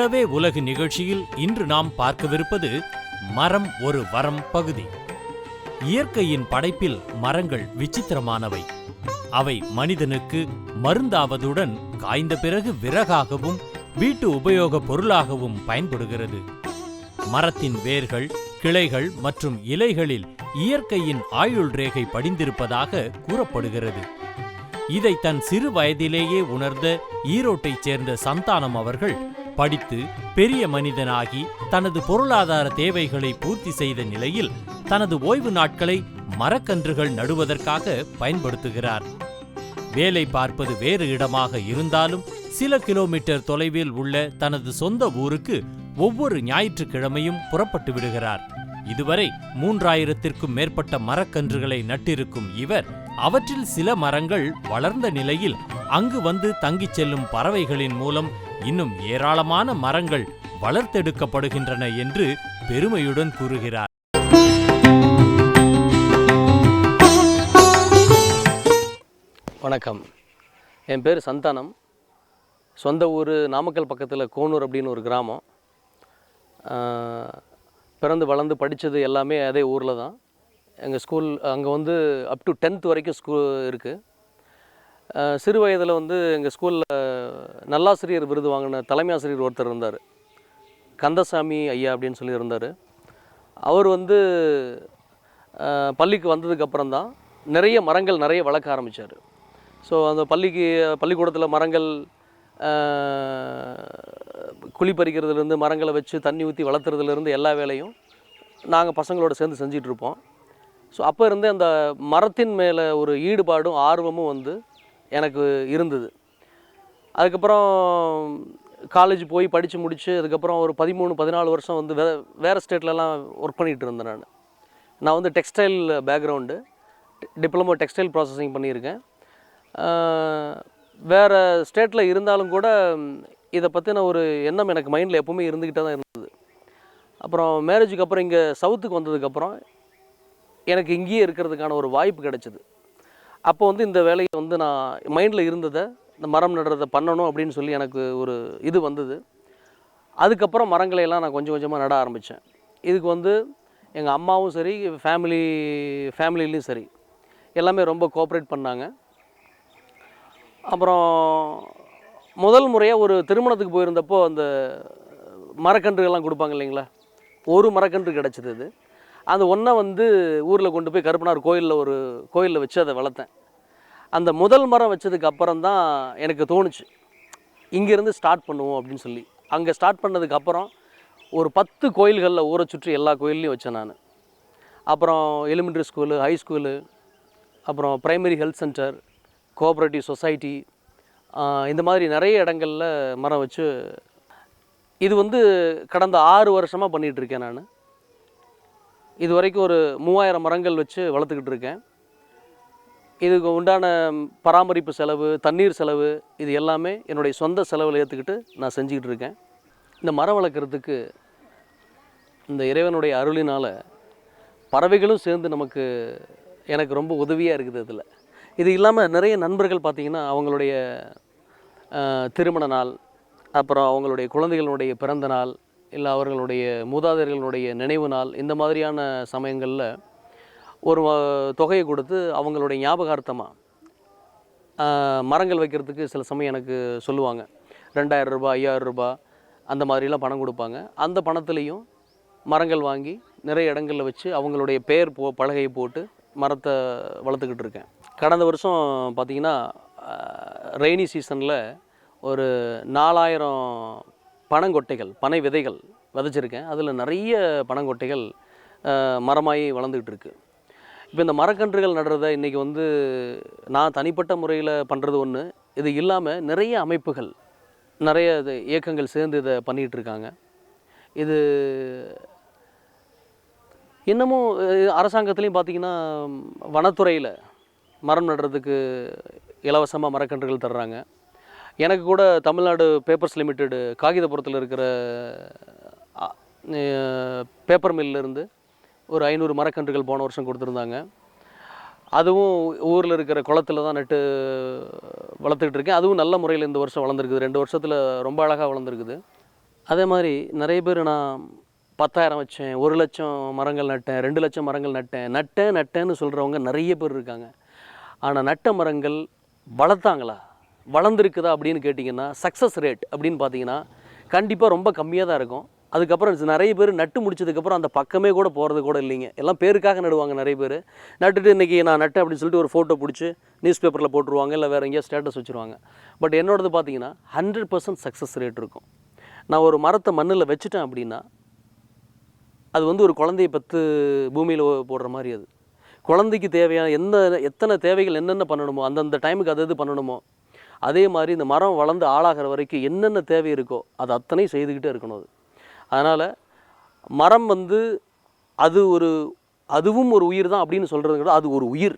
உழவே உலகு நிகழ்ச்சியில் இன்று நாம் பார்க்கவிருப்பது மரம் ஒரு வரம் பகுதி. இயற்கையின் படைப்பில் மரங்கள் விசித்திரமானவை. அவை மனிதனுக்கு மருந்தாவதுடன் காய்ந்த பிறகு விறகாகவும் வீட்டு உபயோகப் பொருளாகவும் பயன்படுகிறது. மரத்தின் வேர்கள் கிளைகள் மற்றும் இலைகளில் இயற்கையின் ஆயுள் ரேகை படிந்திருப்பதாக கூறப்படுகிறது. இதை தன் சிறு வயதிலேயே உணர்ந்த ஈரோட்டைச் சேர்ந்த சந்தானம் அவர்கள் படித்து பெரிய மனிதனாகி தனது பொருளாதார தேவைகளை பூர்த்தி செய்த நிலையில் தனது ஓய்வு நாட்களை மரக்கன்றுகள் நடுவதற்காக பயன்படுத்துகிறார். வேலை பார்ப்பது வேறு இடமாக இருந்தாலும் சில கிலோமீட்டர் தொலைவில் உள்ள தனது சொந்த ஊருக்கு ஒவ்வொரு ஞாயிற்றுக்கிழமையும் புறப்பட்டு விடுகிறார். இதுவரை மூன்றாயிரத்திற்கும் மேற்பட்ட மரக்கன்றுகளை நட்டிருக்கும் இவர் அவற்றில் சில மரங்கள் வளர்ந்த நிலையில் அங்கு வந்து தங்கிச் செல்லும் பறவைகளின் மூலம் இன்னும் ஏராளமான மரங்கள் வளர்த்தெடுக்கப்படுகின்றன என்று பெருமையுடன் கூறுகிறார். வணக்கம். என் பேர் சந்தானம். சொந்த ஊர் நாமக்கல் பக்கத்தில் கோனூர் அப்படின்னு ஒரு கிராமம். பிறந்து வளர்ந்து படித்தது எல்லாமே அதே ஊரில் தான். எங்கள் ஸ்கூல் அங்கே வந்து அப் டு டென்த் வரைக்கும் ஸ்கூல் இருக்குது சிறு வயதில் வந்து எங்கள் ஸ்கூலில் நல்லாசிரியர் விருது வாங்கின தலைமை ஆசிரியர் ஒருத்தர் இருந்தார். கந்தசாமி ஐயா அப்படின்னு சொல்லி இருந்தார். அவர் வந்து பள்ளிக்கு வந்ததுக்கப்புறம் தான் நிறைய மரங்கள் நிறைய வளர்க்க ஆரம்பித்தார் ஸோ அந்த பள்ளிக்கு பள்ளிக்கூடத்தில் மரங்கள் குழி பறிக்கிறதுலேருந்து மரங்களை வச்சு தண்ணி ஊற்றி வளர்த்துறதுலேருந்து எல்லா வேலையும் நாங்கள் பசங்களோட சேர்ந்து செஞ்சிட்டு இருப்போம். ஸோ அப்போ இருந்தே அந்த மரத்தின் மேலே ஒரு ஈடுபாடும் ஆர்வமும் வந்து எனக்கு இருந்தது. அதுக்கப்புறம் காலேஜ் போய் படித்து முடித்து அதுக்கப்புறம் ஒரு பதிமூணு பதினாலு வருஷம் வந்து வே வேறு ஸ்டேட்லலாம் ஒர்க் பண்ணிகிட்டு இருந்தேன் நான். நான் வந்து textile background diploma textile processing பண்ணியிருக்கேன். வேறு ஸ்டேட்டில் இருந்தாலும் கூட இதை பற்றின ஒரு எண்ணம் எனக்கு மைண்டில் எப்போவுமே இருந்துக்கிட்டே தான் இருந்தது. அப்புறம் மேரேஜுக்கு அப்புறம் இங்கே சவுத்துக்கு வந்ததுக்கப்புறம் எனக்கு இங்கேயே இருக்கிறதுக்கான ஒரு வாய்ப்பு கிடச்சிது. அப்போ வந்து இந்த வேலையை வந்து நான் மைண்டில் இருந்ததை இந்த மரம் நடுறதை பண்ணணும் அப்படின்னு சொல்லி எனக்கு ஒரு இது வந்தது. அதுக்கப்புறம் மரங்களையெல்லாம் நான் கொஞ்சம் கொஞ்சமாக நட ஆரம்பித்தேன் இதுக்கு வந்து எங்கள் அம்மாவும் சரி ஃபேமிலி ஃபேமிலிலையும் சரி எல்லாமே ரொம்ப கோஆப்ரேட் பண்ணாங்க. அப்புறம் முதல் முறையாக ஒரு திருமணத்துக்கு போயிருந்தப்போ அந்த மரக்கன்றுகள்லாம் கொடுப்பாங்க இல்லைங்களா? ஒரு மரக்கன்று கிடச்சிது இது. அந்த ஒன்றை வந்து ஊரில் கொண்டு போய் கருப்பனார் கோயிலில் ஒரு கோயிலில் வச்சு அதை வளர்த்தேன். அந்த முதல் மரம் வச்சதுக்கு அப்புறம் தான் எனக்கு தோணுச்சு இங்கேருந்து ஸ்டார்ட் பண்ணுவோம் அப்படின்னு சொல்லி. அங்கே ஸ்டார்ட் பண்ணதுக்கு அப்புறம் ஒரு பத்து கோயில்களில் ஊரை சுற்றி எல்லா கோயில்லையும் வச்சேன் நான். அப்புறம் எலிமெண்ட்ரி ஸ்கூலு ஹை ஸ்கூலு அப்புறம் primary health centre cooperative society இந்த மாதிரி நிறைய இடங்களில் மரம் வச்சு இது வந்து கடந்த ஆறு வருஷமாக பண்ணிகிட்டு இருக்கேன் நான். இது வரைக்கும் ஒரு மூவாயிரம் மரங்கள் வச்சு வளர்த்துக்கிட்டு இருக்கேன். இதுக்கு உண்டான பராமரிப்பு செலவு தண்ணீர் செலவு இது எல்லாமே என்னுடைய சொந்த செலவில் ஏற்றுக்கிட்டு நான் செஞ்சுக்கிட்டு இருக்கேன். இந்த மரம் வளர்க்குறதுக்கு இந்த இறைவனுடைய அருளினால் பறவைகளும் சேர்ந்து நமக்கு எனக்கு ரொம்ப உதவியாக இருக்குது அதில். இது இல்லாமல் நிறைய நண்பர்கள் பார்த்திங்கன்னா அவங்களுடைய திருமண நாள் அப்புறம் அவங்களுடைய குழந்தைகளுடைய பிறந்த நாள் இல்லை அவர்களுடைய மூதாதையர்களுடைய நினைவு நாள் இந்த மாதிரியான சமயங்களில் ஒரு தொகையை கொடுத்து அவங்களுடைய ஞாபகார்த்தமாக மரங்கள் வைக்கிறதுக்கு சில சமயம் எனக்கு சொல்லுவாங்க. ரெண்டாயிரம் ரூபாய் ஐயாயிரம் ரூபாய் அந்த மாதிரிலாம் பணம் கொடுப்பாங்க. அந்த பணத்துலேயும் மரங்கள் வாங்கி நிறைய இடங்களில் வச்சு அவங்களுடைய பெயர் போ பலகையை போட்டு மரத்தை வளர்த்துக்கிட்டு இருக்கேன். கடந்த வருஷம் பார்த்திங்கன்னா ரெய்னி சீசனில் ஒரு நாலாயிரம் பனங்கொட்டைகள் பனை விதைகள் விதைச்சிருக்கேன். அதில் நிறைய பனங்கொட்டைகள் மரமாகி வளர்ந்துக்கிட்டு இருக்குது இப்போ இந்த மரக்கன்றுகள் நடுறத இன்றைக்கி வந்து நான் தனிப்பட்ட முறையில் பண்ணுறது ஒன்று இது இல்லாமல் நிறைய அமைப்புகள் நிறைய இது இயக்கங்கள் சேர்ந்து இதை பண்ணிகிட்டு இருக்காங்க. இது இன்னமும் அரசாங்கத்துலேயும் பார்த்திங்கன்னா வனத்துறையில் மரம் நடுறதுக்கு இலவசமாக மரக்கன்றுகள் தர்றாங்க. எனக்கு கூட தமிழ்நாடு பேப்பர்ஸ் லிமிட்டெடு காகிதபுரத்தில் இருக்கிற பேப்பர் மில்லிருந்து ஒரு ஐநூறு மரக்கன்றுகள் போன வருஷம் கொடுத்துருந்தாங்க. அதுவும் ஊரில் இருக்கிற குளத்துல தான் நட்டு வளர்த்துக்கிட்டு இருக்கேன். அதுவும் நல்ல முறையில் இந்த வருஷம் வளர்ந்துருக்குது. ரெண்டு வருஷத்தில் ரொம்ப அழகாக வளர்ந்துருக்குது. அதே மாதிரி நிறைய பேர் நான் பத்தாயிரம் வச்சேன் ஒரு லட்சம் மரங்கள் நட்டேன் ரெண்டு லட்சம் மரங்கள் நட்டேன். நட்டேன் நட்டேன்னு சொல்கிறவங்க நிறைய பேர் இருக்காங்க. ஆனால் நட்ட மரங்கள் வளர்த்தாங்களா? வளர்ந்துருக்குதா அப்படின்னு கேட்டிங்கன்னா சக்ஸஸ் ரேட் அப்படின்னு பார்த்தீங்கன்னா கண்டிப்பாக ரொம்ப கம்மியாக தான் இருக்கும். அதுக்கப்புறம் நிறைய பேர் நட்டு முடிச்சதுக்கப்புறம் அந்த பக்கமே கூட போகிறது கூட இல்லைங்க. எல்லாம் பேருக்காக நடுவாங்க நிறைய பேர். நட்டுட்டு இன்றைக்கி நான் நட்டேன் அப்படின்னு சொல்லிட்டு ஒரு ஃபோட்டோ பிடிச்சி நியூஸ் பேப்பரில் போட்டுருவாங்க இல்லை வேறு எங்கேயோ ஸ்டேட்டஸ் வச்சுருவாங்க. பட் என்னோடது பார்த்தீங்கன்னா ஹண்ட்ரட் பர்சன்ட் சக்ஸஸ் ரேட் இருக்கும். நான் ஒரு மரத்தை மண்ணில் வச்சுட்டேன் அப்படின்னா அது வந்து ஒரு குழந்தைய பத்து பூமியில் போடுற மாதிரி அது. குழந்தைக்கு தேவையான எந்த எத்தனை தேவைகள் என்னென்ன பண்ணணுமோ அந்தந்த டைமுக்கு அது இது பண்ணணுமோ அதே மாதிரி இந்த மரம் வளர்ந்து ஆளாகிற வரைக்கும் என்னென்ன தேவை இருக்கோ அது அத்தனையும் செய்துக்கிட்டே இருக்கணும் அது. அதனால் மரம் வந்து அது ஒரு அதுவும் ஒரு உயிர் தான் அப்படின்னு சொல்கிறது கூட அது ஒரு உயிர்.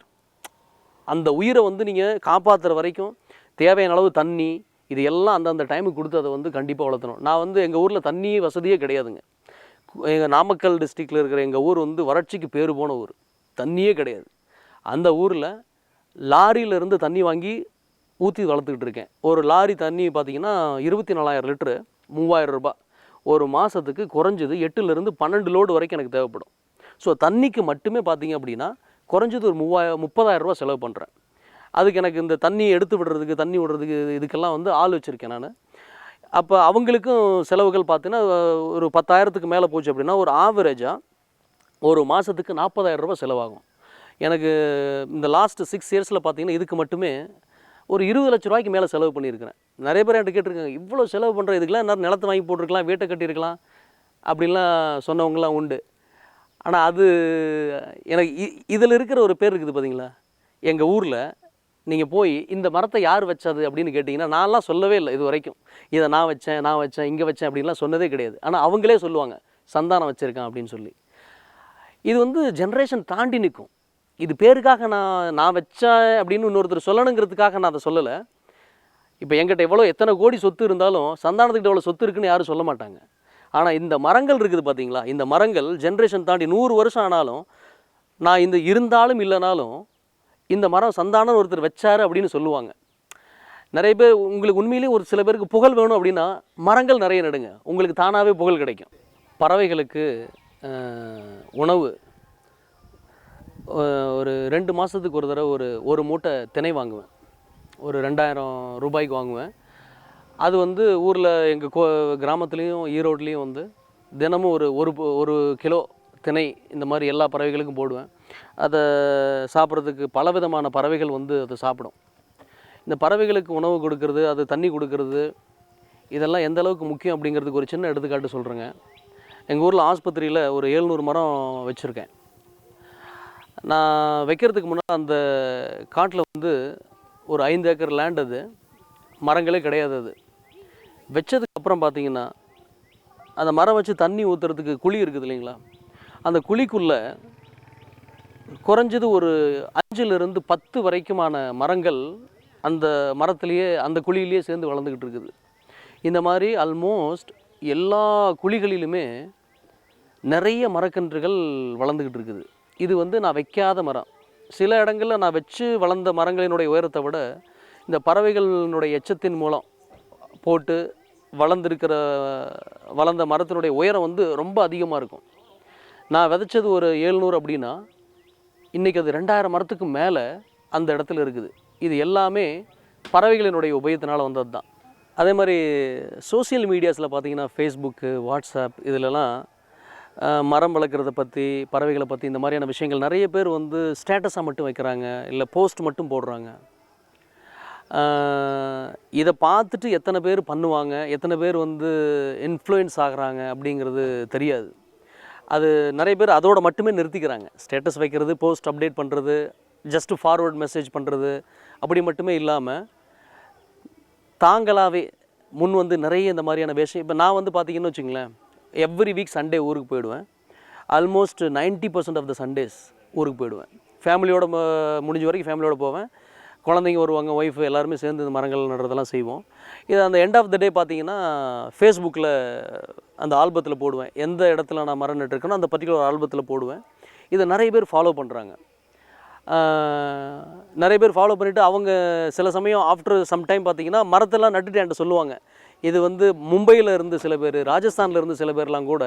அந்த உயிரை வந்து நீங்கள் காப்பாற்றுற வரைக்கும் தேவையான அளவு தண்ணி இது எல்லாம் அந்தந்த டைமுக்கு கொடுத்து அதை வந்து கண்டிப்பாக வளர்த்தணும். நான் வந்து எங்கள் ஊரில் தண்ணி வசதியே கிடையாதுங்க. எங்கள் நாமக்கல் டிஸ்ட்ரிக்டில் இருக்கிற எங்கள் ஊர் வந்து வறட்சிக்கு பேர் போன ஊர். தண்ணியே கிடையாது. அந்த ஊரில் லாரியிலேருந்து தண்ணி வாங்கி ஊற்றி வளர்த்துக்கிட்டு இருக்கேன். ஒரு லாரி தண்ணி பார்த்தீங்கன்னா இருபத்தி நாலாயிரம் லிட்டரு மூவாயிரம் ரூபாய். ஒரு மாதத்துக்கு குறைஞ்சது எட்டுலேருந்து பன்னெண்டு லோடு வரைக்கும் எனக்கு தேவைப்படும். ஸோ தண்ணிக்கு மட்டுமே பார்த்தீங்க அப்படின்னா குறைஞ்சது ஒரு மூவாயிரம் முப்பதாயிரம் செலவு பண்ணுறேன் அதுக்கு எனக்கு இந்த தண்ணி எடுத்து விடுறதுக்கு தண்ணி விடுறதுக்கு இதுக்கெல்லாம் வந்து ஆள் வச்சுருக்கேன் நான். அப்போ அவங்களுக்கும் செலவுகள் பார்த்தீங்கன்னா ஒரு பத்தாயிரத்துக்கு மேலே போச்சு அப்படின்னா ஒரு ஆவரேஜாக ஒரு மாதத்துக்கு நாற்பதாயிரம் ரூபா செலவாகும். எனக்கு இந்த லாஸ்ட் சிக்ஸ் இயர்ஸில் பார்த்தீங்கன்னா இதுக்கு மட்டுமே ஒரு இருபது லட்ச ரூபாய்க்கு மேலே செலவு பண்ணியிருக்கிறேன். நிறைய பேர் என்கிட்ட கேட்டிருக்காங்க இவ்வளோ செலவு பண்ணுற இதுக்கெலாம் என்ன நிலத்தை வாங்கி போட்டிருக்கலாம் வீட்டை கட்டியிருக்கலாம்? அப்படின்லாம் சொன்னவங்கலாம் உண்டு. ஆனால் அது எனக்கு இ- இதில் இருக்கிற ஒரு பேர் இருக்குது பார்த்தீங்களா எங்கள் ஊரில் நீங்கள் போய் இந்த மரத்தை யார் வச்சது? அப்படின்னு கேட்டிங்கன்னா நான்லாம் சொல்லவே இல்லை இது வரைக்கும். இதை நான் வச்சேன் நான் வச்சேன் இங்கே வச்சேன் அப்படின்லாம் சொன்னதே கிடையாது. ஆனால் அவங்களே சொல்லுவாங்க சந்தானம் வச்சுருக்கேன் அப்படின்னு சொல்லி. இது வந்து ஜென்ரேஷன் தாண்டி நிற்கும். இது பேருக்காக நான் நான் வச்சேன் அப்படின்னு இன்னொருத்தர் சொல்லணுங்கிறதுக்காக நான் அதை சொல்லலை. இப்போ எங்கிட்ட எவ்வளோ எத்தனை கோடி சொத்து இருந்தாலும் சந்தானத்துக்கிட்ட எவ்வளோ சொத்து இருக்குன்னு யாரும் சொல்ல மாட்டாங்க. ஆனால் இந்த மரங்கள் இருக்குது பார்த்தீங்களா இந்த மரங்கள் ஜென்ரேஷன் தாண்டி நூறு வருஷம் ஆனாலும் நான் இந்த இருந்தாலும் இல்லைனாலும் இந்த மரம் சந்தானம் ஒருத்தர் வச்சார் அப்படின்னு சொல்லுவாங்க. நிறைய பேர் உங்களுக்கு உண்மையிலேயே ஒரு சில பேருக்கு புகழ் வேணும் அப்படின்னா மரங்கள் நிறைய நடுங்க. உங்களுக்கு தானாகவே புகழ் கிடைக்கும். பறவைகளுக்கு உணவு ஒரு ரெண்டு மாதத்துக்கு ஒரு தடவை ஒரு ஒரு மூட்டை திணை வாங்குவேன். ஒரு ரெண்டாயிரம் ரூபாய்க்கு வாங்குவேன். அது வந்து ஊரில் எங்கள் கோ கிராமத்துலேயும் ஈரோட்லேயும் வந்து தினமும் ஒரு ஒரு ஒரு கிலோ திணை இந்த மாதிரி எல்லா பறவைகளுக்கும் போடுவேன். அதை சாப்பிட்றதுக்கு பலவிதமான பறவைகள் வந்து அதை சாப்பிடும். இந்த பறவைகளுக்கு உணவு கொடுக்கறது அது தண்ணி கொடுக்கறது இதெல்லாம் எந்த அளவுக்கு முக்கியம் அப்படிங்கிறதுக்கு ஒரு சின்ன எடுத்துக்காட்டு சொல்கிறேங்க எங்கள் ஊரில் ஆஸ்பத்திரியில் ஒரு எழுநூறு மரம் வச்சுருக்கேன். நான் வைக்கிறதுக்கு முன்னால் அந்த காட்டில் வந்து ஒரு ஐந்து ஏக்கர் லேண்ட் அது. மரங்களே கிடையாது அது. வச்சதுக்கு அப்புறம் பார்த்தீங்கன்னா அந்த மரம் வச்சு தண்ணி ஊற்றுறதுக்கு குழி இருக்குது இல்லைங்களா? அந்த குழிக்குள்ளே குறைஞ்சது ஒரு அஞ்சுலேருந்து பத்து வரைக்குமான மரங்கள் அந்த மரத்துலேயே அந்த குழியிலேயே சேர்ந்து வளர்ந்துக்கிட்டு இருக்குது. இந்த மாதிரி ஆல்மோஸ்ட் எல்லா குழிகளிலுமே நிறைய மரக்கன்றுகள் வளர்ந்துக்கிட்டு இருக்குது. இது வந்து நான் வைக்காத மரம். சில இடங்களில் நான் வச்சு வளர்ந்த மரங்களினுடைய உயரத்தை விட இந்த பறவைகளினுடைய எச்சத்தின் மூலம் போட்டு வளர்ந்துருக்கிற வளர்ந்த மரத்தினுடைய உயரம் வந்து ரொம்ப அதிகமாக இருக்கும். நான் விதைச்சது ஒரு ஏழ்நூறு அப்படின்னா இன்றைக்கி அது ரெண்டாயிரம் மரத்துக்கு மேலே அந்த இடத்துல இருக்குது. இது எல்லாமே பறவைகளினுடைய உபயத்தினால் வந்தது தான் அதே மாதிரி சோஷியல் மீடியாஸில் பார்த்தீங்கன்னா ஃபேஸ்புக்கு வாட்ஸ்அப் இதிலலாம் மரம் வளர்க்குறத பற்றி பறவைகளை பற்றி இந்த மாதிரியான விஷயங்கள் நிறைய பேர் வந்து ஸ்டேட்டஸாக மட்டும் வைக்கிறாங்க இல்லை போஸ்ட் மட்டும் போடுறாங்க. இதை பார்த்துட்டு எத்தனை பேர் பண்ணுவாங்க எத்தனை பேர் வந்து இன்ஃப்ளூயன்ஸ் ஆகிறாங்க அப்படிங்கிறது தெரியாது. அது நிறைய பேர் அதோட மட்டுமே நிறுத்திக்கிறாங்க. ஸ்டேட்டஸ் வைக்கிறது போஸ்ட் அப்டேட் பண்ணுறது ஜஸ்ட் ஃபார்வர்ட் மெசேஜ் பண்ணுறது அப்படி மட்டுமே இல்லாமல் தாங்களாகவே முன் வந்து நிறைய இந்த மாதிரியான விஷயம் இப்போ நான் வந்து பார்த்தீங்கன்னு வச்சுங்களேன் எவ்ரி வீக் சண்டே ஊருக்கு போயிடுவேன். Almost 90% percent of the Sundays ஊருக்கு போயிடுவேன். ஃபேமிலியோட முடிஞ்ச வரைக்கும் ஃபேமிலியோட போவேன். குழந்தைங்க வருவாங்க ஒய்ஃப் எல்லாருமே சேர்ந்து இந்த மரங்கள் நடுறதெல்லாம் செய்வோம். இது அந்த எண்ட் ஆஃப் த டே பார்த்தீங்கன்னா ஃபேஸ்புக்கில் அந்த ஆல்பத்தில் போடுவேன். எந்த இடத்துல நான் மரம் நட்டுருக்கேனோ அந்த பர்டிகுலர் ஆல்பத்தில் போடுவேன். இதை நிறைய பேர் ஃபாலோ பண்ணுறாங்க நிறைய பேர் ஃபாலோ பண்ணிவிட்டு அவங்க சில சமயம் ஆஃப்டர் சம் டைம் பார்த்தீங்கன்னா மரத்தெல்லாம் நட்டுட்டு என்கிட்ட சொல்லுவாங்க. இது வந்து மும்பையில் இருந்து சில பேர் ராஜஸ்தானில் இருந்து சில பேர்லாம் கூட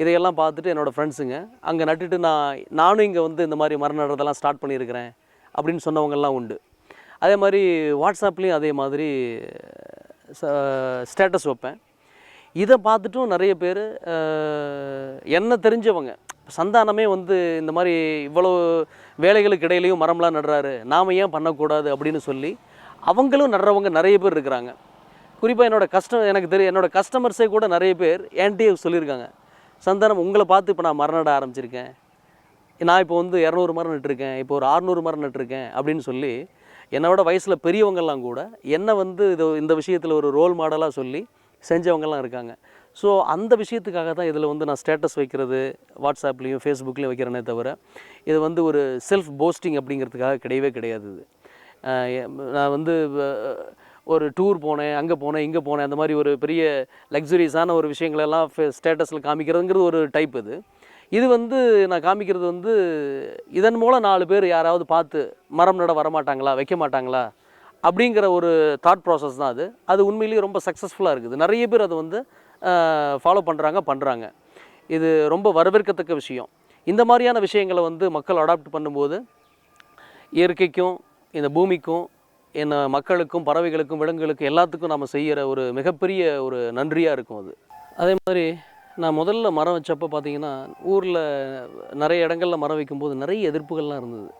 இதையெல்லாம் பார்த்துட்டு என்னோடய ஃப்ரெண்ட்ஸுங்க அங்கே நட்டுட்டு நான் நானும் இங்கே வந்து இந்த மாதிரி மரம் நடுறதெல்லாம் ஸ்டார்ட் பண்ணியிருக்கிறேன் அப்படின்னு சொன்னவங்கெல்லாம் உண்டு. அதே மாதிரி வாட்ஸ்அப்லேயும் அதே மாதிரி ஸ்டேட்டஸ் வைப்பேன். இதை பார்த்துட்டும் நிறைய பேர் என்ன தெரிஞ்சவங்க சந்தானமே வந்து இந்த மாதிரி இவ்வளோ வேலைகளுக்கு இடையிலையும் மரம்லாம் நடுறாரு நாம் ஏன் பண்ணக்கூடாது அப்படின்னு சொல்லி அவங்களும் நடுறவங்க நிறைய பேர் இருக்கிறாங்க. குறிப்பாக என்னோடய கஸ்டம் எனக்கு தெரியும் என்னோட கஸ்டமர்ஸே கூட நிறைய பேர் என்கிட்டயே சொல்லியிருக்காங்க. சந்தானம் உங்களை பார்த்து இப்போ நான் மரம் நட ஆரம்பிச்சிருக்கேன். நான் இப்போ வந்து இரநூறு மரம் நட்டுருக்கேன். இப்போ ஒரு அறுநூறு மரம் நட்டுருக்கேன் அப்படின்னு சொல்லி என்னோட வயசில் பெரியவங்கெல்லாம் கூட என்னை வந்து இது இந்த விஷயத்தில் ஒரு ரோல் மாடலாக சொல்லி செஞ்சவங்கெல்லாம் இருக்காங்க. ஸோ அந்த விஷயத்துக்காக தான் இதில் வந்து நான் ஸ்டேட்டஸ் வைக்கிறது வாட்ஸ்அப்லேயும் ஃபேஸ்புக்லேயும் வைக்கிறேனே தவிர இது வந்து ஒரு செல்ஃப் போஸ்டிங் அப்படிங்கிறதுக்காக கிடையவே கிடையாது இது. நான் வந்து ஒரு டூர் போனேன் அங்கே போனேன் இங்கே போனேன் அந்த மாதிரி ஒரு பெரிய லக்ஸுரியஸான ஒரு விஷயங்களெல்லாம் ஸ்டேட்டஸில் காமிக்கிறதுங்கிறது ஒரு டைப் இது. இது வந்து நான் காமிக்கிறது வந்து இதன் மூலம் நாலு பேர் யாராவது பார்த்து மரம் நட வரமாட்டாங்களா வைக்க மாட்டாங்களா அப்படிங்கிற ஒரு தாட் ப்ராசஸ் தான் அது. அது உண்மையிலேயே ரொம்ப சக்ஸஸ்ஃபுல்லாக இருக்குது. நிறைய பேர் அதை வந்து ஃபாலோ பண்ணுறாங்க பண்ணுறாங்க இது ரொம்ப வரவேற்கத்தக்க விஷயம். இந்த மாதிரியான விஷயங்களை வந்து மக்கள் அடாப்ட் பண்ணும்போது இயற்கைக்கும் இந்த பூமிக்கும் என்ன மக்களுக்கும் பறவைகளுக்கும் விலங்குகளுக்கும் எல்லாத்துக்கும் நம்ம செய்கிற ஒரு மிகப்பெரிய ஒரு நன்றியாக இருக்கும் அது. அதே மாதிரி நான் முதல்ல மரம் வச்சப்போ பார்த்தீங்கன்னா ஊரில் நிறைய இடங்கள்ல மரம் வைக்கும்போது நிறைய எதிர்ப்புகள்லாம் இருந்தது.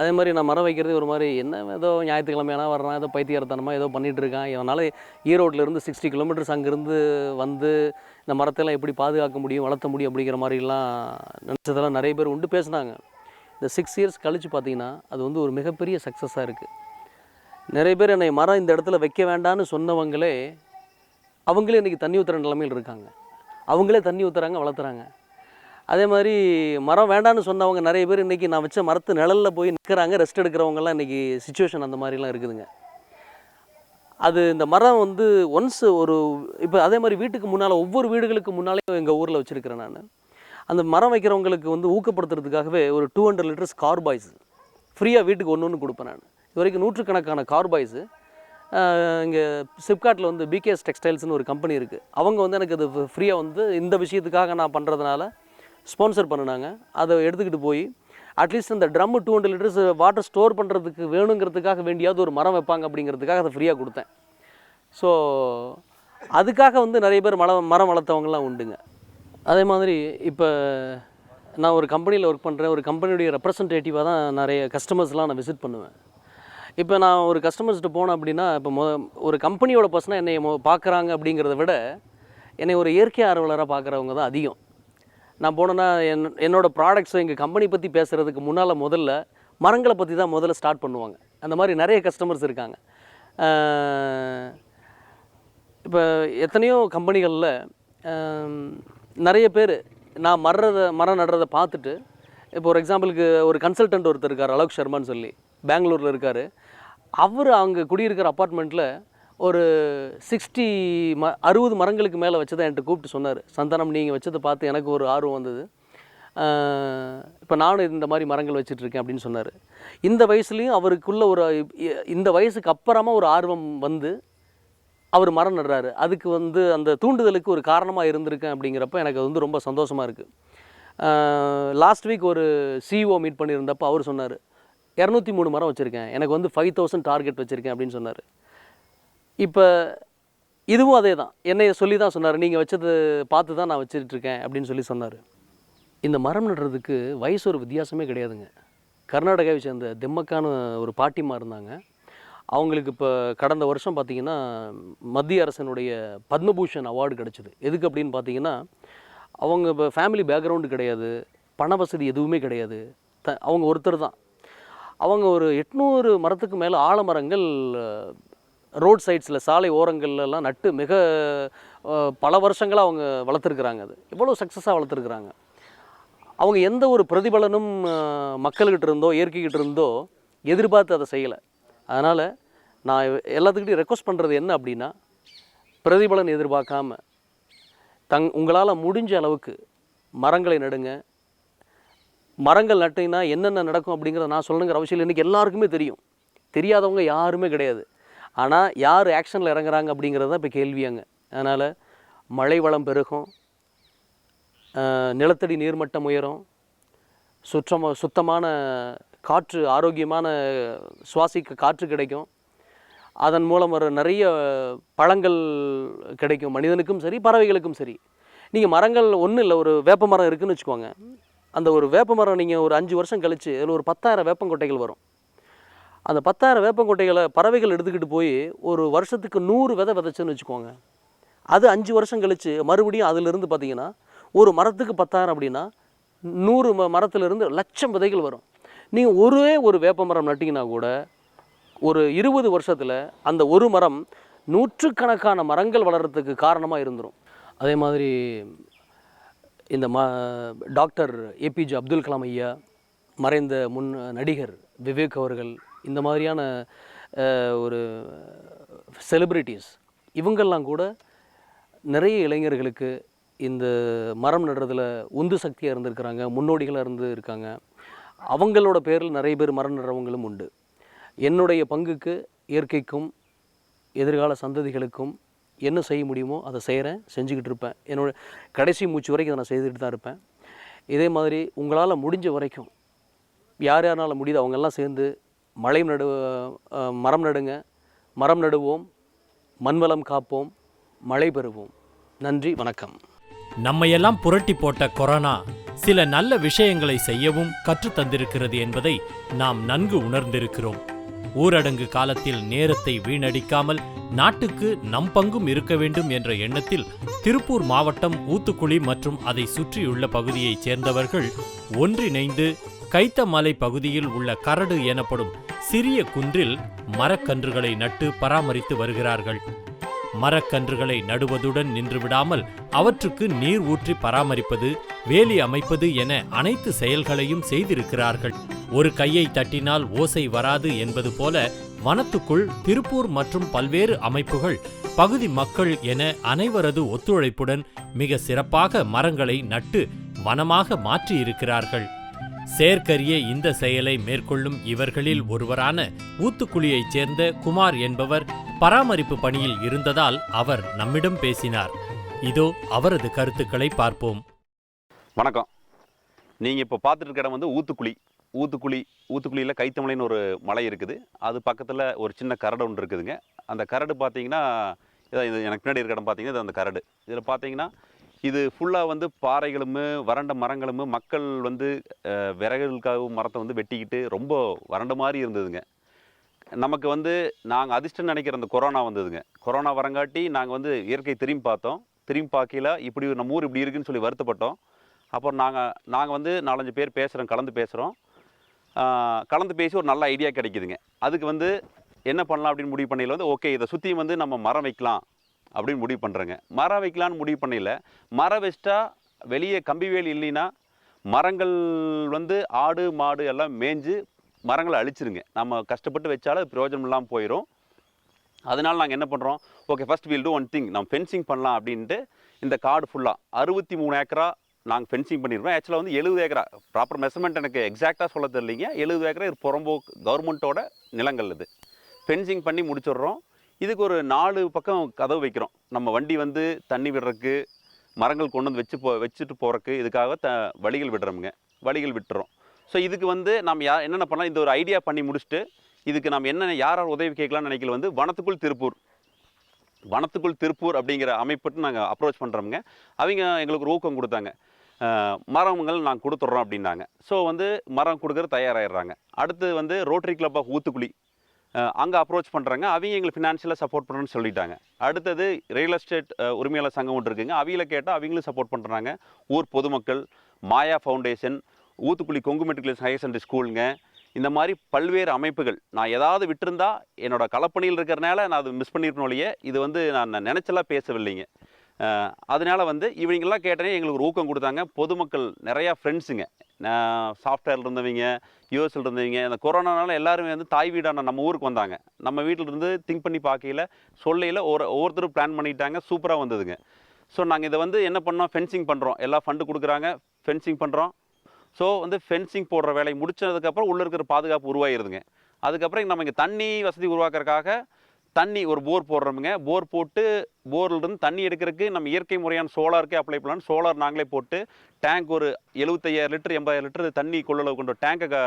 அதே மாதிரி நான் மரம் வைக்கிறது ஒரு மாதிரி என்ன ஏதோ ஞாயிற்றுக்கிழமையான வர்றான் ஏதோ பைத்தியாரத்தனமாக ஏதோ பண்ணிகிட்ருக்கான் இவனால் ஈரோட்டில் இருந்து சிக்ஸ்டி கிலோமீட்டர்ஸ் அங்கேருந்து வந்து இந்த மரத்தெல்லாம் எப்படி பாதுகாக்க முடியும் வளர்த்த முடியும் அப்படிங்கிற மாதிரிலாம் நினச்சதெல்லாம் நிறைய பேர் உண்டு பேசுனாங்க. இந்த சிக்ஸ் இயர்ஸ் கழித்து பார்த்தீங்கன்னா அது வந்து ஒரு மிகப்பெரிய சக்ஸஸாக இருக்குது நிறைய பேர் என்னை மரம் இந்த இடத்துல வைக்க வேண்டாம்னு சொன்னவங்களே அவங்களே இன்றைக்கி தண்ணி ஊற்றுற நிலைமையில் இருக்காங்க. அவங்களே தண்ணி ஊற்றுறாங்க வளர்த்துறாங்க. அதே மாதிரி மரம் வேண்டான்னு சொன்னவங்க நிறைய பேர் இன்றைக்கி நான் வச்ச மரத்து நிழலில் போய் நிற்கிறாங்க ரெஸ்ட் எடுக்கிறவங்கலாம் இன்றைக்கி சுச்சுவேஷன் அந்த மாதிரிலாம் இருக்குதுங்க. அது இந்த மரம் வந்து ஒன்ஸ் ஒரு இப்போ அதே மாதிரி வீட்டுக்கு முன்னால் ஒவ்வொரு வீடுகளுக்கு முன்னாலேயும் எங்கள் ஊரில் வச்சுருக்கிறேன் நான். அந்த மரம் வைக்கிறவங்களுக்கு வந்து ஊக்கப்படுத்துறதுக்காகவே ஒரு டூ ஹண்ட்ரட் லிட்டர்ஸ் கார்பாய்ஸ் ஃப்ரீயாக வீட்டுக்கு ஒன்று ஒன்று கொடுப்பேன் நான். இது வரைக்கும் நூற்றுக்கணக்கான கார்பாய்ஸு இங்கே சிப்காட்டில் வந்து பிகேஎஸ் டெக்ஸ்டைல்ஸ்னு ஒரு கம்பெனி இருக்குது அவங்க வந்து எனக்கு அது ஃப்ரீயாக வந்து இந்த விஷயத்துக்காக நான் பண்ணுறதுனால ஸ்பான்சர் பண்ணினாங்க. அதை எடுத்துக்கிட்டு போய் அட்லீஸ்ட் அந்த drum two hundred litres water store பண்ணுறதுக்கு வேணுங்கிறதுக்காக வேண்டியாவது ஒரு மரம் வைப்பாங்க அப்படிங்கிறதுக்காக அதை ஃப்ரீயாக கொடுத்தேன். ஸோ அதுக்காக வந்து நிறைய பேர் மல மரம் வளர்த்தவங்கலாம் உண்டுங்க. அதே மாதிரி இப்போ நான் ஒரு கம்பெனியில் ஒர்க் பண்ணுறேன் ஒரு கம்பெனியுடைய ரெப்ரசன்டேட்டிவாக தான் நிறைய கஸ்டமர்ஸ்லாம் நான் விசிட் பண்ணுவேன். இப்போ நான் ஒரு கஸ்டமர்ஸ்கிட்ட போனேன் அப்படின்னா இப்போ மொ ஒரு கம்பெனியோட பர்சனாக என்னை மொ பார்க்குறாங்க அப்படிங்கிறத விட என்னை ஒரு இயற்கை ஆர்வலராக பார்க்குறவங்க தான் அதிகம். நான் போனேன்னா என் என்னோடய ப்ராடக்ட்ஸை எங்கள் கம்பெனி பற்றி பேசுகிறதுக்கு முன்னால் முதல்ல மரங்களை பற்றி தான் முதல்ல ஸ்டார்ட் பண்ணுவாங்க. அந்த மாதிரி நிறைய கஸ்டமர்ஸ் இருக்காங்க. இப்போ எத்தனையோ கம்பெனிகளில் நிறைய பேர் நான் மர்றதை மரம் நடுறதை பார்த்துட்டு இப்போ ஒரு எக்ஸாம்பிளுக்கு ஒரு கன்சல்டன்ட் ஒருத்தர் இருக்கார் அலோக் சர்மான்னு சொல்லி பெங்களூரில் இருக்கார். அவர் அங்கே குடியிருக்கிற அப்பார்ட்மெண்ட்டில் ஒரு சிக்ஸ்டி ம அறுபது மரங்களுக்கு மேலே வச்சதை என்கிட்ட கூப்பிட்டு சொன்னார். சந்தானம் நீங்கள் வச்சதை பார்த்து எனக்கு ஒரு ஆர்வம் வந்தது. இப்போ நானும் இந்த மாதிரி மரங்கள் வச்சிட்ருக்கேன் அப்படின்னு சொன்னார். இந்த வயசுலேயும் அவருக்குள்ள ஒரு இந்த வயசுக்கு அப்புறமா ஒரு ஆர்வம் வந்து அவர் மரம் நடுறாரு. அதுக்கு வந்து அந்த தூண்டுதலுக்கு ஒரு காரணமாக இருந்திருக்கேன் அப்படிங்கிறப்ப எனக்கு அது வந்து ரொம்ப சந்தோஷமாக இருக்குது லாஸ்ட் வீக் ஒரு சிஇஓ மீட் பண்ணியிருந்தப்போ அவர் சொன்னார். இரநூத்தி மூணு மரம் வச்சுருக்கேன். எனக்கு வந்து ஃபைவ் தௌசண்ட் டார்கெட் வச்சுருக்கேன் அப்படின்னு சொன்னார். இப்போ இதுவும் அதே தான் என்னை சொல்லி தான் சொன்னார். நீங்கள் வச்சது பார்த்து தான் நான் வச்சுட்ருக்கேன் அப்படின்னு சொல்லி சொன்னார். இந்த மரம் நடுறதுக்கு வயசு ஒரு வித்தியாசமே கிடையாதுங்க. கர்நாடகாவை சேர்ந்த திம்மக்கான ஒரு பாட்டிமா இருந்தாங்க. அவங்களுக்கு இப்போ கடந்த வருஷம் பார்த்தீங்கன்னா மத்திய அரசனுடைய பத்மபூஷன் அவார்டு கிடச்சிது. எதுக்கு அப்படின்னு பார்த்தீங்கன்னா அவங்க இப்போ ஃபேமிலி பேக்ரவுண்டு கிடையாது. பண வசதி எதுவுமே கிடையாது. த அவங்க ஒருத்தர் தான். அவங்க ஒரு எட்நூறு மரத்துக்கு மேலே ஆலமரங்கள் ரோட் சைட்ஸில் சாலை ஓரங்கள்லாம் நட்டு மிக பல வருஷங்களாக அவங்க வளர்த்துருக்குறாங்க அது. எவ்வளோ சக்ஸஸாக வளர்த்துருக்குறாங்க. அவங்க எந்த ஒரு பிரதிபலனும் மக்கள்கிட்ட இருந்தோ இயற்கைக்கிட்ட இருந்தோ எதிர்பார்த்து அதை செய்யலை. அதனால் நான் எல்லாத்துக்கிட்டையும் ரெக்வஸ்ட் பண்ணுறது என்ன அப்படின்னா பிரதிபலன் எதிர்பார்க்காம தங் உங்களால் முடிஞ்ச அளவுக்கு மரங்களை நடுங்க மரங்கள் நட்டிங்கன்னா என்னென்ன நடக்கும் அப்படிங்கிறத நான் சொல்லணுங்கிற அவசியம் இல்லை. இன்றைக்கி எல்லாருக்குமே தெரியும். தெரியாதவங்க யாருமே கிடையாது. ஆனால் யார் ஆக்ஷனில் இறங்குறாங்க அப்படிங்கிறது தான் இப்போ கேள்வியாங்க அதனால் மழை வளம் பெருகும். நிலத்தடி நீர்மட்டம் உயரும். சுற்றம சுத்தமான காற்று ஆரோக்கியமான சுவாசிக்க காற்று கிடைக்கும். அதன் மூலம் வர நிறைய பழங்கள் கிடைக்கும். மனிதனுக்கும் சரி பறவைகளுக்கும் சரி. நீங்கள் மரங்கள் ஒன்றும் இல்லை ஒரு வேப்ப மரம் இருக்குன்னு வச்சுக்கோங்க. அந்த ஒரு வேப்ப மரம் நீங்கள் ஒரு அஞ்சு வருஷம் கழித்து அதில் ஒரு பத்தாயிரம் வேப்பங்கொட்டைகள் வரும். அந்த பத்தாயிரம் வேப்பங்கொட்டைகளை பறவைகள் எடுத்துக்கிட்டு போய் ஒரு வருஷத்துக்கு நூறு விதை விதைச்சுன்னு வச்சுக்கோங்க. அது அஞ்சு வருஷம் கழித்து மறுபடியும் அதிலிருந்து பார்த்தீங்கன்னா ஒரு மரத்துக்கு பத்தாயிரம் அப்படின்னா நூறு ம மரத்துலேருந்து லட்சம் விதைகள் வரும். நீங்கள் ஒரே ஒரு வேப்ப மரம் நட்டிங்கன்னா கூட ஒரு இருபது வருஷத்தில் அந்த ஒரு மரம் நூற்றுக்கணக்கான மரங்கள் வளர்கிறதுக்கு காரணமாக இருந்துடும் அதே மாதிரி இந்த ம டாக்டர் ஏபிஜே அப்துல் கலாம் ஐயா மறைந்த முன் நடிகர் விவேக் அவர்கள் இந்த மாதிரியான ஒரு செலிப்ரிட்டிஸ் இவங்கெல்லாம் கூட நிறைய இளைஞர்களுக்கு இந்த மரம் நடுறதுல உந்து சக்தியாக இருந்திருக்கிறாங்க முன்னோடிகளாக இருந்து இருக்காங்க அவங்களோட பேரில் நிறைய பேர் மரம் நடுறவங்களும் உண்டு. என்னுடைய பங்குக்கு இயற்கைக்கும் எதிர்கால சந்ததிகளுக்கும் என்ன செய்ய முடியுமோ அதை செய்கிறேன் செஞ்சுக்கிட்டு இருப்பேன். என்னோட கடைசி மூச்சு வரைக்கும் அதை நான் செய்துக்கிட்டு தான் இருப்பேன். இதே மாதிரி உங்களால் முடிஞ்ச வரைக்கும் யார் யாருனால முடியுது அவங்கெல்லாம் சேர்ந்து மலை நடு மரம் நடுங்க. மரம் நடுவோம் மண்வளம் காப்போம் மழை பெறுவோம். நன்றி வணக்கம். நம்மையெல்லாம் புரட்டி போட்ட கொரோனா சில நல்ல விஷயங்களை செய்யவும் கற்றுத் தந்திருக்கிறது என்பதை நாம் நன்கு உணர்ந்திருக்கிறோம். ஊரடங்கு காலத்தில் நேரத்தை வீணடிக்காமல் நாட்டுக்கு நம் பங்கும் இருக்க வேண்டும் என்ற எண்ணத்தில் திருப்பூர் மாவட்டம் ஊத்துக்குளி மற்றும் அதை சுற்றியுள்ள பகுதியைச் சேர்ந்தவர்கள் ஒன்றிணைந்து கைத்தமலை பகுதியில் உள்ள கரடு எனப்படும் சிறிய குன்றில் மரக்கன்றுகளை நட்டு பராமரித்து வருகிறார்கள். மரக்கன்றுகளை நடுவதுடன் நின்றுவிடாமல் அவற்றுக்கு நீர் ஊற்றி பராமரிப்பது வேலி அமைப்பது என அனைத்து செயல்களையும் செய்திருக்கிறார்கள். ஒரு கையை தட்டினால் ஓசை வராது என்பது போல வனத்துக்குள் திருப்பூர் மற்றும் பல்வேறு அமைப்புகள் பகுதி மக்கள் என அனைவரது ஒத்துழைப்புடன் மிக சிறப்பாக மரங்களை நட்டு வனமாக மாற்றியிருக்கிறார்கள். செயற்கரிய இந்த செயலை மேற்கொள்ளும் இவர்களில் ஒருவரான ஊத்துக்குழியைச் சேர்ந்த குமார் என்பவர் பராமரிப்பு பணியில் இருந்ததால் அவர் நம்மிடம் பேசினார். இதோ அவரது கருத்துக்களை பார்ப்போம். வணக்கம். நீங்கள் இப்போ பார்த்துட்டு இருக்க இடம் வந்து ஊத்துக்குழி. ஊத்துக்குழி ஊத்துக்குழியில் கைத்தமலைன்னு ஒரு மலை இருக்குது. அது பக்கத்தில் ஒரு சின்ன கரடு ஒன்று இருக்குதுங்க. அந்த கரடு பார்த்தீங்கன்னா இதான் இது எனக்கு பின்னாடி இருக்க இடம் பார்த்தீங்கன்னா இது அந்த கரடு. இதில் பார்த்தீங்கன்னா இது ஃபுல்லாக வந்து பாறைகளும் வறண்ட மரங்களும் மக்கள் வந்து விறகுகளுக்காகவும் விறகுகளுக்காக மரத்தை வந்து வெட்டிக்கிட்டு ரொம்ப வறண்ட மாதிரி இருந்ததுங்க. நமக்கு வந்து நாங்கள் அதிர்ஷ்டம் நினைக்கிற அந்த கொரோனா வந்ததுங்க. கொரோனா வரங்காட்டி நாங்கள் வந்து இயற்கை திரும்பி பார்த்தோம். திரும்பி பார்க்கல இப்படி நம்ம ஊர் இப்படி இருக்குன்னு சொல்லி வருத்தப்பட்டோம். அப்புறம் நாங்கள் நாங்கள் வந்து நாலஞ்சு பேர் பேசுகிறோம் கலந்து பேசுகிறோம் கலந்து பேசி ஒரு நல்ல ஐடியா கிடைக்குதுங்க. அதுக்கு வந்து என்ன பண்ணலாம் அப்படின்னு முடிவு பண்ணையில் வந்து ஓகே இதை சுற்றியும் வந்து நம்ம மரம் வைக்கலாம். அப்படின்னு முடிவு பண்ணுறேங்க மரம் வைக்கலான்னு முடிவு பண்ணல மரம் வச்சிட்டா வெளியே கம்பி வேலி இல்லைன்னா மரங்கள் வந்து ஆடு மாடு எல்லாம் மேய்ஞ்சு மரங்களை அழிச்சிருங்க. நம்ம கஷ்டப்பட்டு வச்சாலும் அது பிரயோஜனம் இல்லாமல் போயிடும் அதனால் நாங்கள் என்ன பண்ணுறோம் okay first we'll do one thing நம்ம ஃபென்சிங் பண்ணலாம் அப்படின்ட்டு இந்த காடு ஃபுல்லாக அறுபத்தி மூணு ஏக்கரா நாங்கள் ஃபென்சிங் பண்ணிடுவோம் ஆக்சுவலாக வந்து எழுபது ஏக்கரா. ப்ராப்பர் மெஷர்மெண்ட் எனக்கு எக்ஸாக்டாக சொல்ல தெரியலிங்க. எழுபது ஏக்கரா இது புறம்போக்கு கவர்மெண்ட்டோட நிலங்கள் இது. ஃபென்சிங் பண்ணி முடிச்சிடுறோம். இதுக்கு ஒரு நாலு பக்கம் கதவு வைக்கிறோம். நம்ம வண்டி வந்து தண்ணி விடுறதுக்கு மரங்கள் கொண்டு வந்து வச்சு போ வச்சுட்டு போகிறக்கு இதுக்காக த வழிகள் விடுறோமுங்க. வழிகள் விட்டுறோம். ஸோ இதுக்கு வந்து நம்ம யா என்னென்ன பண்ணலாம்? இந்த ஒரு ஐடியா பண்ணி முடிச்சுட்டு இதுக்கு நம்ம என்னென்ன யார் யார் உதவி கேட்கலாம்னு நினைக்கல வந்து வனத்துக்குள் திருப்பூர். வனத்துக்குள் திருப்பூர் அப்படிங்கிற அமைப்புட்டு நாங்கள் அப்ரோச் பண்ணுறோமுங்க அவங்க எங்களுக்கு ஒரு ஊக்கம் கொடுத்தாங்க. மரங்கள் நாங்கள் கொடுத்துட்றோம் அப்படின்னாங்க. ஸோ வந்து மரம் கொடுக்குற தயாராகிடுறாங்க அடுத்து வந்து ரோட்டரி கிளப் ஆஃப் ஊத்துக்குழி அங்கே அப்ரோச் பண்ணுறாங்க அவங்க எங்களுக்கு ஃபினான்ஷியலாக சப்போர்ட் பண்ணுறேன்னு சொல்லிட்டாங்க. அடுத்தது ரியல் எஸ்டேட் உரிமையாளர் சங்கம் ஒன்று இருக்குங்க. அவங்கள கேட்டால் அவங்களும் சப்போர்ட் பண்ணுறாங்க ஊர் பொதுமக்கள் Maya foundation Oothukuzhi Kongu matriculation higher secondary ஸ்கூலுங்க. இந்த மாதிரி பல்வேறு அமைப்புகள். நான் ஏதாவது விட்டிருந்தா என்னோடய களப்பணியில் இருக்கிறனால நான் அது மிஸ் பண்ணியிருப்பேன் ஒழிய இது வந்து நான் நினச்சலாம் பேசவில்லைங்க. அதனால் அதனால வந்து இவங்கெல்லாம் கேட்டனே எங்களுக்கு ஒரு ஊக்கம் கொடுத்தாங்க. பொதுமக்கள் நிறையா ஃப்ரெண்ட்ஸுங்க சாஃப்ட்வேரில் இருந்தவங்க யூஎஸ்ல இருந்தவங்க அந்த கொரோனானால எல்லாருமே வந்து தாய் வீடான நம்ம ஊருக்கு வந்தாங்க. நம்ம வீட்டில் இருந்து திங்க் பண்ணி பார்க்கையில சொல்லையில் ஒரு ஒவ்வொருத்தரும் பிளான் பண்ணிட்டாங்க சூப்பராக வந்ததுங்க. ஸோ நாங்கள் இதை வந்து என்ன பண்ணோம்? ஃபென்சிங் பண்ணுறோம் எல்லா ஃபண்டு கொடுக்குறாங்க ஃபென்சிங் பண்ணுறோம் ஸோ வந்து ஃபென்சிங் போடுற வேலையை முடிச்சதுக்கப்புறம் உள்ளே இருக்கிற பாதுகாப்பு உருவாகிடுதுங்க அதுக்கப்புறம் நம்ம இங்கே தண்ணி வசதி உருவாக்குறதுக்காக தண்ணி ஒரு போர் போடுறோமுங்க. போர் போட்டு போர்லேருந்து தண்ணி எடுக்கிறதுக்கு நம்ம இயற்கை முறையான சோலாருக்கே அப்ளை பண்ணலாம் சோலார் நாங்களே போட்டு டேங்க் ஒரு எழுபத்தையாயிரம் லிட்டர் எண்பதாயிரம் லிட்டர் தண்ணி கொள்ளளவு கொண்ட டேங்கை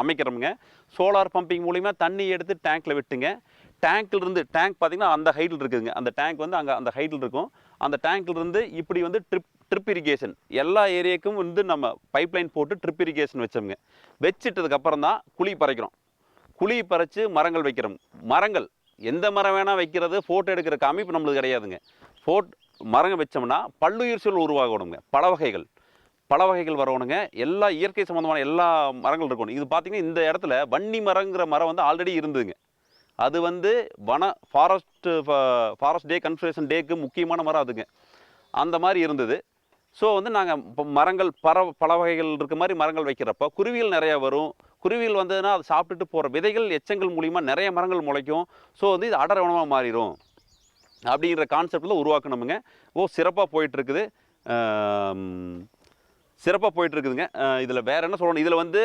அமைக்கிறோமுங்க. சோலார் பம்பிங் மூலிமா தண்ணி எடுத்து டேங்க்கில் விட்டுங்க. டேங்க்லேருந்து டேங்க் பார்த்தீங்கன்னா அந்த ஹைட்டில் இருக்குதுங்க. அந்த டேங்க் வந்து அங்கே அந்த ஹைட்டில் இருக்கும். அந்த டேங்க்லேருந்து இப்படி வந்து ட்ரிப் ட்ரிப் இரிகேஷன் எல்லா ஏரியாவுக்கும் வந்து நம்ம பைப்லைன் போட்டு ட்ரிப் இரிகேஷன் வச்சோமுங்க. வச்சுட்டதுக்கப்புறம் தான் குழி பறைக்கிறோம். குழி பறித்து மரங்கள் வைக்கிறோம். மரங்கள் எந்த மரம் வேணால் வைக்கிறது ஃபோட்டோ எடுக்கிற அமைப்பு நம்மளுக்கு கிடையாதுங்க. ஃபோட் மரங்கள் வச்சோம்னா பல்லுயிர் சூழல் உருவாகணுங்க. பல வகைகள். பல வகைகள் வரணுங்க. எல்லா இயற்கை சம்மந்தமான எல்லா மரங்கள் இருக்கணும். இது பார்த்திங்கன்னா இந்த இடத்துல வன்னி மரங்கிற மரம் வந்து ஆல்ரெடி இருந்ததுங்க. அது வந்து வன ஃபாரஸ்ட் ஃபாரஸ்ட் டே கன்சர்வேஷன் டேக்கு முக்கியமான மரம் அதுங்க. அந்த மாதிரி இருந்தது. ஸோ வந்து நாங்கள் இப்போ மரங்கள் பற பல வகைகள் இருக்க மாதிரி மரங்கள் வைக்கிறப்ப குருவிகள் நிறையா வரும். குருவிகள் வந்ததுன்னா அது சாப்பிட்டுட்டு போகிற விதைகள் எச்சங்கள் மூலிமா நிறைய மரங்கள் முளைக்கும். ஸோ வந்து இது அடரவனமாக மாறிடும் அப்படிங்கிற கான்செப்டில் உருவாக்கணுமுங்க. ஓ சிறப்பாக போயிட்டுருக்குது. சிறப்பாக போயிட்டுருக்குதுங்க. இதில் வேறு என்ன சொல்லணும்? இதில் வந்து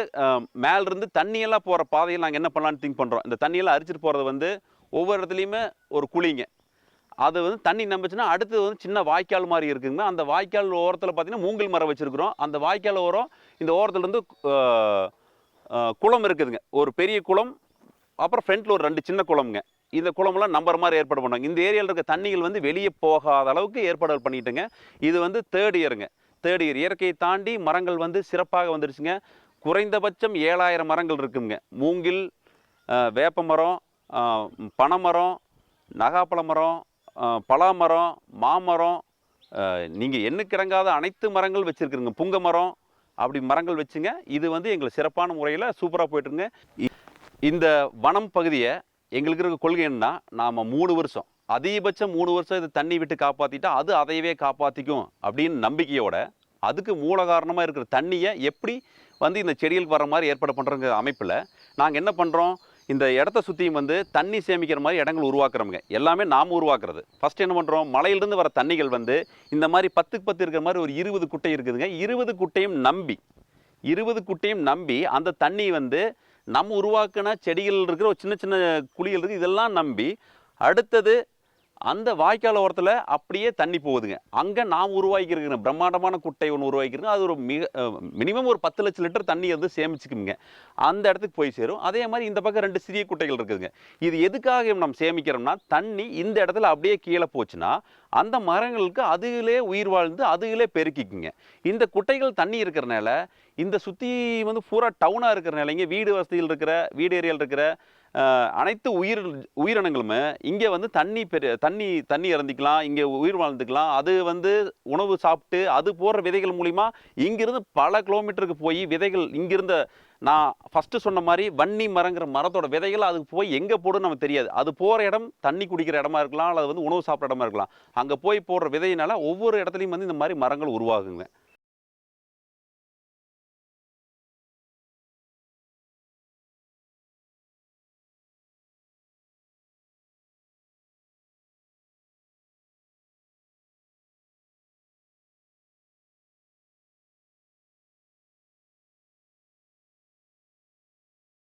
மேலேருந்து தண்ணியெல்லாம் போகிற பாதையில் நாங்கள் என்ன பண்ணலான்னு திங்க் பண்ணுறோம் இந்த தண்ணியெல்லாம் அரிச்சிட்டு போகிறது வந்து ஒவ்வொரு இடத்துலையுமே ஒரு குழிங்க. அது வந்து தண்ணி நம்பிச்சுன்னா அடுத்து வந்து சின்ன வாய்க்கால் மாதிரி இருக்குங்க அந்த வாய்க்கால் ஓரத்தில் பார்த்தீங்கன்னா மூங்கில் மரம் வச்சுருக்குறோம். அந்த வாய்க்கால் ஓரம் இந்த ஓரத்துலேருந்து குளம் இருக்குதுங்க. ஒரு பெரிய குளம் அப்புறம் ஃப்ரண்ட்டில் ஒரு ரெண்டு சின்ன குளம்ங்க. இந்த குளமெல்லாம் நம்பர் மாதிரி ஏற்பாடு பண்ணுவாங்க இந்த ஏரியாவில் இருக்க தண்ணிகள் வந்து வெளியே போகாத அளவுக்கு ஏற்பாடுகள் பண்ணிட்டுங்க. இது வந்து தேர்ட் இயருங்க தேர்ட் இயர் இயற்கையை தாண்டி மரங்கள் வந்து சிறப்பாக வந்துருச்சுங்க. குறைந்தபட்சம் ஏழாயிரம் மரங்கள் இருக்குங்க. மூங்கில் வேப்ப மரம் பனைமரம் நகாப்பழ மரம் பலாமரம் மாமரம் நீங்கள் எண்ணுக்கிறங்காத அனைத்து மரங்கள் வச்சுருக்குறங்க புங்க மரம் அப்படி மரங்கள் வச்சுங்க. இது வந்து எங்களுக்கு சிறப்பான முறையில் சூப்பராக போயிட்டுருங்க. இந்த வனம் பகுதியை எங்களுக்கு இருக்க கொள்கை என்னன்னா நாம் மூணு வருஷம் அதிகபட்சம் மூணு வருஷம் இது தண்ணி விட்டு காப்பாற்றிட்டா அது அதையவே காப்பாற்றிக்கும் அப்படின்னு நம்பிக்கையோட அதுக்கு மூல காரணமாக இருக்கிற தண்ணியை எப்படி வந்து இந்த செடிகளுக்கு வர மாதிரி ஏற்பாடு பண்ணுறங்க அமைப்பில் நாங்கள் என்ன பண்ணுறோம் இந்த இடத்த சுற்றியும் வந்து தண்ணி சேமிக்கிற மாதிரி இடங்கள் உருவாக்குறோமுங்க எல்லாமே நாம் உருவாக்குறது. ஃபஸ்ட் என்ன பண்ணுறோம் மலையிலிருந்து வர தண்ணிகள் வந்து இந்த மாதிரி பத்துக்கு பத்து இருக்கிற மாதிரி ஒரு இருபது குட்டை இருக்குதுங்க. இருபது குட்டையும் நம்பி இருபது குட்டையும் நம்பி அந்த தண்ணி வந்து நம்ம உருவாக்கின செடிகள் இருக்கிற ஒரு சின்ன சின்ன குழிகள் இருக்குது இதெல்லாம் நம்பி அடுத்தது அந்த வாய்க்கால் ஓரத்தில் அப்படியே தண்ணி போகுதுங்க. அங்கே நாம் உருவாக்கியிருக்கிற பிரம்மாண்டமான குட்டை ஒன்று உருவாக்கிருக்கோம் அது ஒரு மிக மினிமம் ஒரு பத்து லட்சம் லிட்டர் தண்ணி வந்து சேமிச்சுக்குங்க. அந்த இடத்துக்கு போய் சேரும். அதே மாதிரி இந்த பக்கம் ரெண்டு சிறிய குட்டைகள் இருக்குதுங்க. இது எதுக்காக நம்ம சேமிக்கிறோம்னா தண்ணி இந்த இடத்துல அப்படியே கீழே போச்சுன்னா அந்த மரங்களுக்கு அதுகளே உயிர் வாழ்ந்து அதுகளே பெருக்கிக்குங்க. இந்த குட்டைகள் தண்ணி இருக்கிறனால இந்த சுற்றி வந்து பூரா டவுனாக இருக்கிறனால இங்கே வீடு வசதியில் இருக்கிற வீடு ஏரியாவில் இருக்கிற அனைத்து உயிர் உயிரினங்களுமே இங்கே வந்து தண்ணி பெரு தண்ணி தண்ணி இறந்திக்கலாம் இங்கே உயிர் வாழ்ந்துக்கலாம். அது வந்து உணவு சாப்பிட்டு அது போடுற விதைகள் மூலிமா இங்கிருந்து பல கிலோமீட்டருக்கு போய் விதைகள் இங்கிருந்த நான் ஃபஸ்ட்டு சொன்ன மாதிரி வன்னி மரங்கிற மரத்தோட விதைகள் அதுக்கு போய் எங்கே போடுன்னு நமக்கு தெரியாது. அது போகிற இடம் தண்ணி குடிக்கிற இடமா இருக்கலாம் அல்லது வந்து உணவு சாப்பிட்ற இடமா இருக்கலாம். அங்கே போய் போடுற விதையினால ஒவ்வொரு இடத்துலையும் வந்து இந்த மாதிரி மரங்கள் உருவாகுங்க.